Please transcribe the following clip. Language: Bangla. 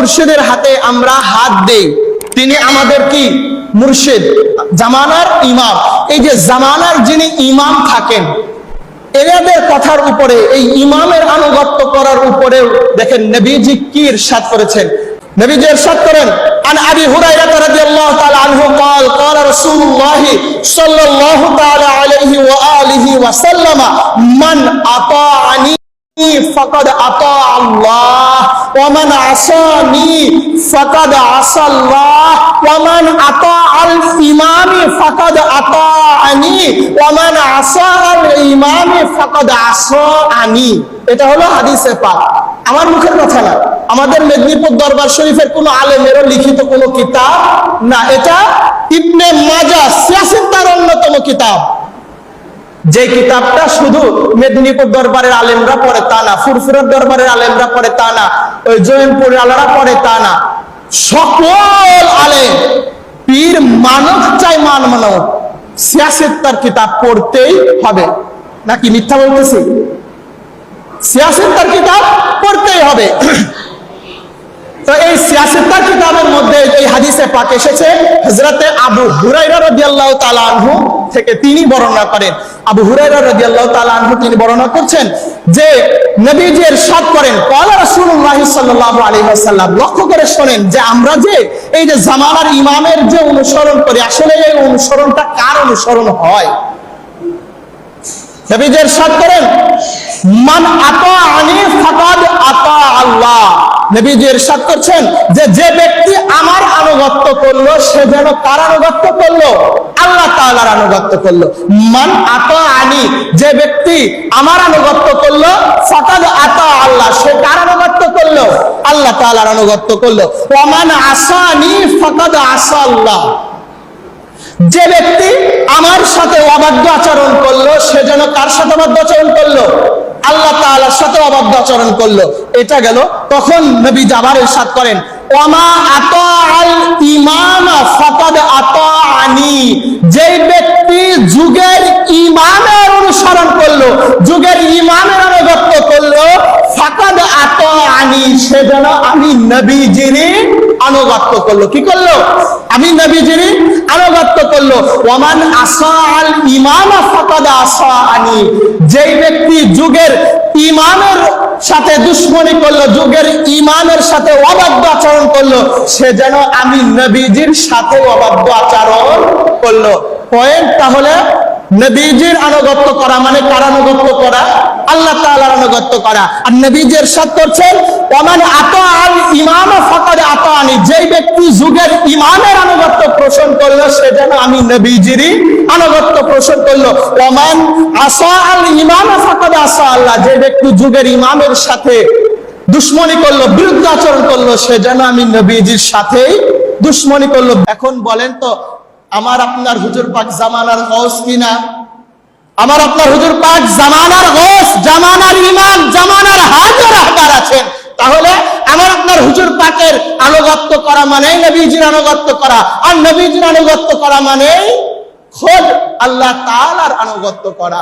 মুর্শিদের হাতে আমরা হাত দেই তিনি আমাদের কি মুর্শিদ জামানার ইমাম এই যে জামানার যিনি ইমাম থাকেন এনাদের কথার উপরে এই ইমামের আনুগত্য করার উপরেও দেখেন নবীজি কি ইরশাদ করেছেন নবীজি ইরশাদ করেন عن ابي هريره رضي الله تعالى عنه قال قال رسول الله صلى الله تعالى عليه واله وسلم من اطاعني فقد اطاع الله ومن عصاني فقد عصى الله ومن اطاع الامام فقد اطاعني ومن عصى الامام فقد عصاني এটা হলো হাদিসে পাক আমার মুখের কথা না আমাদের মেদিনীপুর দরবার শরীফের কোন আলেমেরও লিখিত কোনো কিতাব না এটা ইবনে মাজা সিয়াসিদ্দার অন্যতম কিতাব যে কিতাবটা শুধু মেদিনীপুর দরবারের আলেমরা পড়ে তা না, ফুরফুরের দরবারের আলেমরা পড়ে তা না, ওই জৈনপুরের আলারা পড়ে তা না। সকল আলেম, পীর মানব চাই মান মানব সিয়াসিত্তার কিতাব পড়তেই হবে। নাকি মিথ্যা বলতেছি? সিয়াসিত্তার কিতাব পড়তেই হবে। তো এই সিয়াসিত্তার কিতাবের মধ্যে এই হাদিসে পাক এসেছে, হযরতে আবু হুরায়রা রাদিয়াল্লাহু তাআলা আনহু থেকে তিনি বর্ণনা করেন। আবু হুরায়রা রাদিয়াল্লাহু তাআলা আনহু তিনি বর্ণনা করছেন যে নবীজি ইরশাদ করেন। লক্ষ্য করে শুনেন যে আমরা যে এই যে জামানার ইমামের যে অনুসরণ করি, আসলে এই অনুসরণটা কার অনুসরণ হয়? নবীজি ইরশাদ করেন, মান আতাআনি ফাকাদ আতা আল্লাহ। নবীজি ইরশাদ করছেন যে যে ব্যক্তি আমার আনুগত্য করল, সে যেন কার আনুগত্য করল? আল্লাহ তাআলার আনুগত্য করল। মান আতাআনি যে ব্যক্তি আমার আনুগত্য করল, ফাকাদ আতা আল্লাহ, সে কার আনুগত্য করল? আল্লাহ তাআলার আনুগত্য করল। ওয়া মান আসানি, ফাকাদ আসা আল্লাহ। যে ব্যক্তি আমার সাথে অবাধ্য আচরণ করল, সে যেন কার সাথে অবাধ্য আচরণ করল? আল্লাহ তাআলার সাথে অবাধ্য আচরণ করল। এটা গেল। তখন নবী জাবার ইরশাদ করেন ওমা আল ইমামা অনুসরণ করল, যুগের ইমামের অনুগত্য করল, ফাকাদ আতাআনি, সে যেন আমি নবীজিরই আনুগত্য করল। কি করল? আমি নবীজিরই আনুগত্য করল। ওমান আসা আল আনি যেই ব্যক্তি যুগের ইমানের সাথে দুশ্মনী করল, যুগের ইমানের সাথে অবাধ্য আচরণ করল, সে যেন আমি নবীজির সাথে অবাধ্য আচরণ করল। পয়েন্ট তাহলে নবীজির আনুগত্য করা মানে কার আনুগত্য করা। আল্লাহ তাআলার আনুগত্য করা। আর নবীজি ইরশাদ করছেন ওমান আতা আল ইমাম, ফাকাদ আতানি যেই ব্যক্তি যুগের ইমামের আনুগত্য পোষণ করল, সে যেন আমি নবীজিরই আনুগত্য পোষণ করল। ওমান আসা আল ইমাম, ফাকাদ আসা আল্লাহ। যে ব্যক্তি যুগের ইমামের সাথে দুশ্মনী করল, বিরুদ্ধ আচরণ করল, সে যেন আমি নবীজির সাথেই দুশ্মনী করল। এখন বলেন তো, আমার আপনার হুজুর পাক জামানার গৌস কিনা? আমার আপনার হুজুর পাক জামানার গৌস জামানার ইমাম জামানার হাজার রাহবার আছেন তাহলে আমার আপনার হুজুর পাকের আনুগত্য করা মানে নবীজির আনুগত্য করা। আর নবীজির আনুগত্য করা মানে খোদ আল্লাহ তালার আনুগত্য করা।